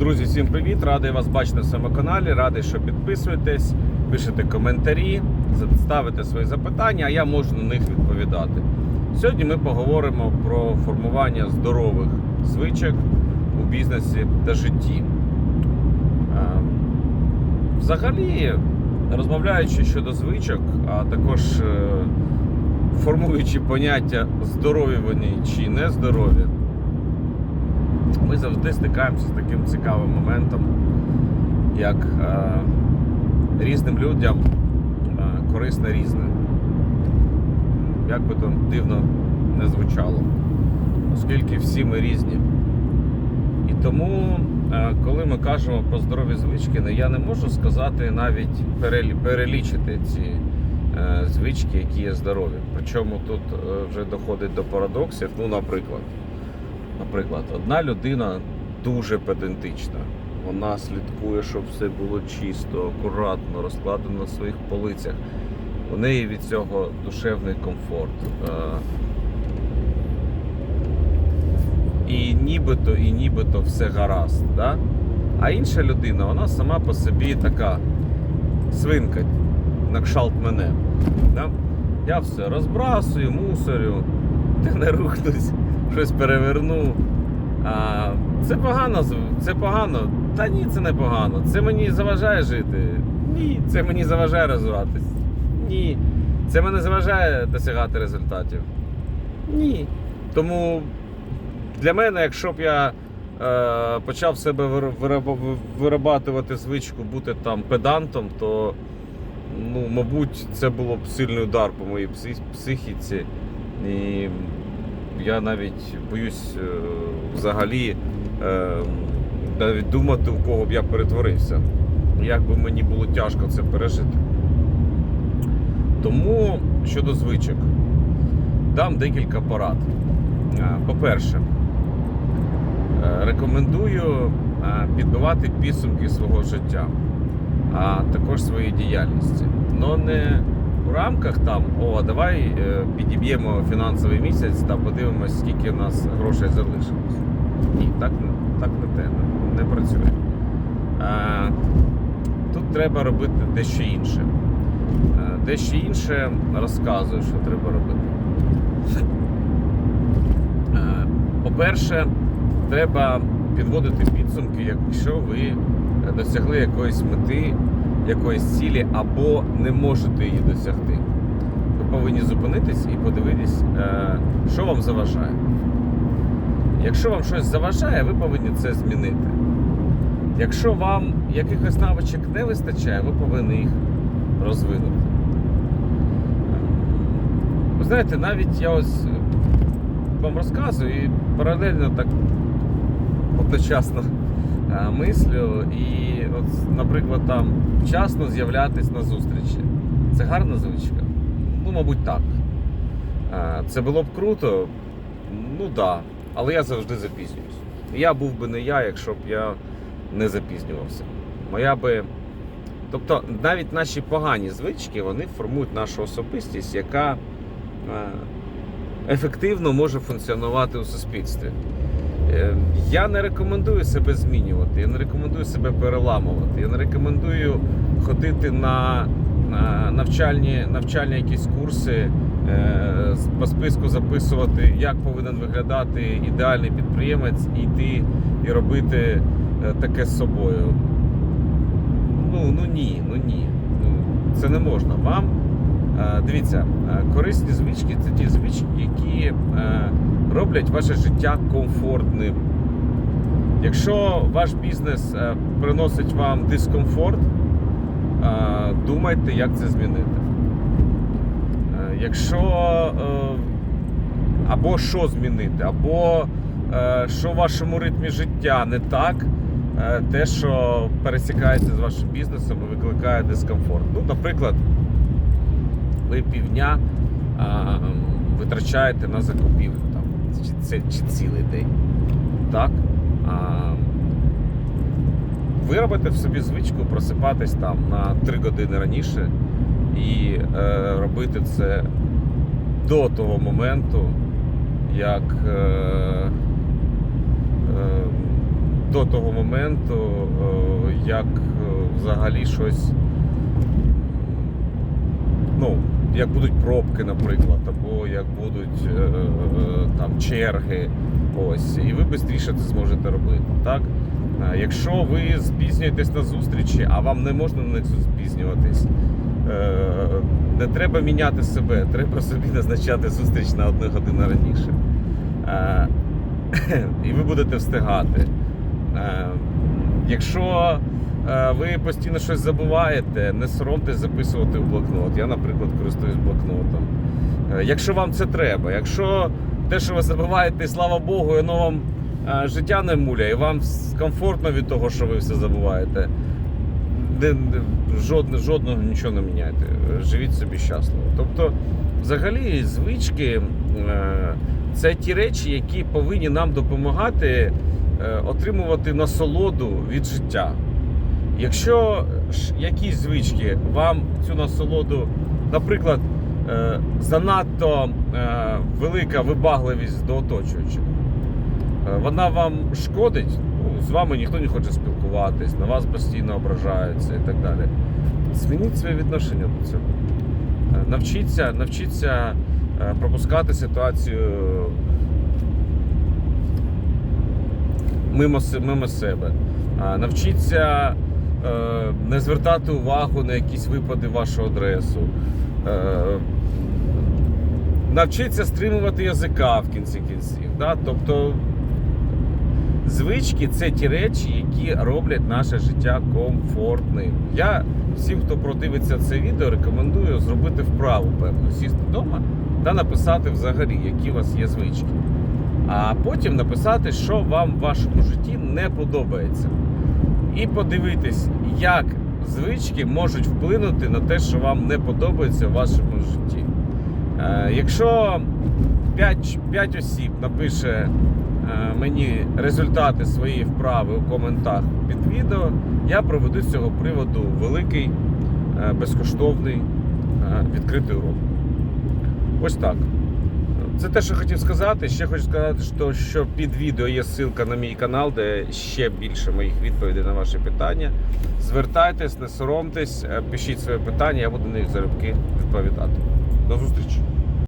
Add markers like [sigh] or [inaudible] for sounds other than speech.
Друзі, всім привіт! Радий вас бачити на своєму каналі. Радий, що підписуєтесь, пишете коментарі, ставите свої запитання, а я можу на них відповідати. Сьогодні ми поговоримо про формування здорових звичок у бізнесі та житті. Е, Взагалі, розмовляючи щодо звичок, а також е, формуючи поняття здорові вони чи нездорові, завжди стикаємося з таким цікавим моментом, як е, різним людям е, корисне різне. Як би то дивно не звучало, оскільки всі ми різні. І тому, е, коли ми кажемо про здорові звички, ну, я не можу сказати навіть перелічити ці е, звички, які є здорові. Причому тут е, вже доходить до парадоксів. Ну, наприклад, наприклад, одна людина дуже педантична. Вона слідкує, щоб все було чисто, акуратно, розкладено на своїх полицях. У неї від цього душевний комфорт. Е, і нібито, і нібито все гаразд. Да? А інша людина, вона сама по собі така свинка, на кшалт мене. Да? Я все розбрасую, мусорю, [laughs] де не рухнусь, щось переверну. А, це погано, це погано. Та ні, це не погано. Це мені заважає жити. Ні, це мені заважає розвиватись. Ні. Це мене заважає досягати результатів. Ні. Тому для мене, якщо б я е, почав себе вир- вираб- вирабатувати звичку бути там педантом, то ну, мабуть, це було б сильний удар по моїй психі- психіці. І я навіть боюсь е, взагалі е, навіть думати, у кого б я перетворився. Як би мені було тяжко це пережити. Тому щодо звичок, дам декілька порад. Е, По-перше, рекомендую підбивати підсумки свого життя, а також своєї діяльності. Но не в рамках там, о, давай е, підіб'ємо фінансовий місяць та подивимось, скільки в нас грошей залишилось. Ні, так, так не те, не, працює. Е, Тут треба робити дещо інше. Е, Дещо інше розказую, що треба робити. По-перше, треба підводити підсумки, якщо ви досягли якоїсь мети, якоїсь цілі або не можете її досягти. Ви повинні зупинитись і подивитись, е, що вам заважає. Якщо вам щось заважає, ви повинні це змінити. Якщо вам якихось навичок не вистачає, ви повинні їх розвинути. Ви знаєте, навіть я ось вам розказую і паралельно так одночасно мислю. І, от, наприклад, там вчасно з'являтись на зустрічі. Це гарна звичка? Ну, мабуть, так. Е, Це було б круто, ну так. Да. Але я завжди запізнююсь. Я був би не я, якщо б я не запізнювався. Моя би. Тобто навіть наші погані звички вони формують нашу особистість, яка е, ефективно може функціонувати у суспільстві. Е, Я не рекомендую себе змінювати, я не рекомендую себе переламувати, я не рекомендую ходити на, на навчальні, навчальні якісь курси, е, по списку записувати, як повинен виглядати ідеальний підприємець, і йти і робити е, таке з собою. Ну, ну ні, ну ні. Ну, це не можна. Вам дивіться, е, корисні звички це ті звички, які е, роблять ваше життя комфортним. Якщо ваш бізнес е, приносить вам дискомфорт, е, думайте, як це змінити. Е, Якщо е, або що змінити, або е, що в вашому ритмі життя не так, е, те, що пересікається з вашим бізнесом і викликає дискомфорт. Ну, наприклад, ви півдня е, витрачаєте на закупівлю там, чи, це, чи цілий день. Так? А, виробите в собі звичку просипатись там на 3 години раніше і е, робити це до того моменту, як е, е, до того моменту, е, як е, взагалі щось. Ну, як будуть пробки, наприклад, або як будуть е, е, там черги. Ось, і ви швидше це зможете робити. Так? Е, Якщо ви спізнюєтесь на зустрічі, а вам не можна на них спізнюватись, е, не треба міняти себе, треба собі назначати зустріч на одну годину раніше. Е, [clears throat] І ви будете встигати. Е, Якщо е, ви постійно щось забуваєте, не соромтесь записувати в блокнот. Я, наприклад, користуюсь блокнотом. Е, Якщо вам це треба, якщо те, що ви забуваєте, слава Богу, воно вам е, життя не муляє, і вам комфортно від того, що ви все забуваєте. Жодне, жодного нічого не міняйте. Живіть собі щасливо. Тобто, взагалі, звички це ті речі, які повинні нам допомагати отримувати насолоду від життя. Якщо якісь звички вам цю насолоду, наприклад, е, занадто е, велика вибагливість до оточуючих, е, вона вам шкодить, ну, з вами ніхто не хоче спілкуватись, на вас постійно ображаються і так далі. Змініть своє відношення до цього. Е, Навчіться, навчіться е, пропускати ситуацію мимо, мимо себе. Навчіться е, не звертати увагу на якісь випади в вашу адресу. Е, навчіться стримувати язика в кінці кінців. Да? Тобто звички це ті речі, які роблять наше життя комфортним. Я всім, хто продивиться це відео, рекомендую зробити вправу певну, сісти вдома та написати взагалі, які у вас є звички. А потім написати, що вам в вашому житті не подобається. І подивитись, як звички можуть вплинути на те, що вам не подобається в вашому житті. Е, якщо 5, 5 осіб напише е, мені результати своєї вправи у коментах під відео, я проведу з цього приводу великий е, безкоштовний відкритий урок. Ось так. Це те, що хотів сказати. Ще хочу сказати, що, що під відео є ссылка на мій канал, де ще більше моїх відповідей на ваші питання. Звертайтесь, не соромтесь, е, пишіть свої питання, я буду на них залюбки відповідати. До зустрічі!